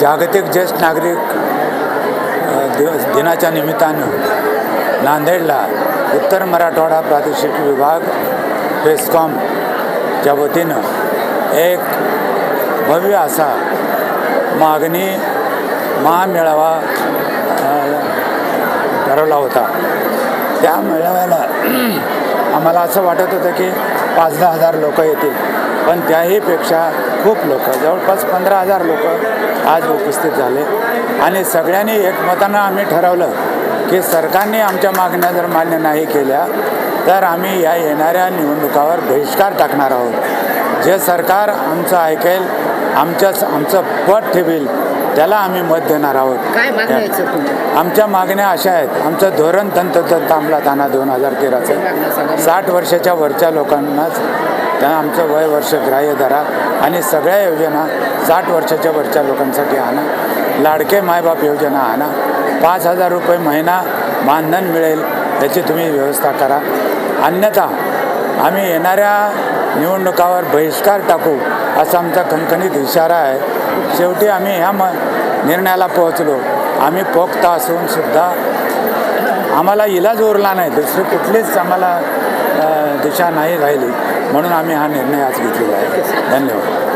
जागतिक ज्येष्ठ नागरिक दिवस दिनाच्या निमित्तानं नांदेडला उत्तर मराठवाडा प्रादेशिक विभाग पेस्कॉमच्या वतीनं एक भव्य असा मागणी महामेळावा ठरवला होता. त्या मेळाव्याला आम्हाला असं वाटत होतं की पाच दहा हजार लोक येतील. पण त्याहीपेक्षा खूप लोक जवळपास पंधरा हजार लोक आज उपस्थित झाले. आणि सगळ्यांनी एकमतानं आम्ही ठरवलं की सरकारने आमच्या मागण्या जर मान्य नाही केल्या तर आम्ही या येणाऱ्या निवडणुकावर बहिष्कार टाकणार आहोत. जे सरकार आमचं ऐकेल आमच्या आमचं पट ठेवील त्याला आम्ही मत देणार आहोत. काय आमच्या मागण्या अशा आहेत. आमचं धोरण तंत्रतंत्र अंमलात दोन हजार तेराचं. साठ वर्षाच्या वरच्या लोकांनाच त्या आमचं वय वर्ष ग्राह्य धरा आणि सगळ्या योजना साठ वर्षाच्या वरच्या लोकांसाठी आणा. लाडके मायबाप योजना आणा. पाच हजार रुपये महिना मानधन मिळेल याची तुम्ही व्यवस्था करा. अन्यथा आम्ही येणाऱ्या निवडणुकावर बहिष्कार टाकू असा आमचा खणखणीत इशारा आहे. शेवटी आम्ही ह्या म निर्णयाला पोहोचलो. आम्ही पोक्त असून सुद्धा आम्हाला इलाज उरला नाही. दुसरी कुठलीच आम्हाला दिशा नाही राहिली. म्हणून आम्ही हा निर्णय आज घेतलेला आहे. धन्यवाद.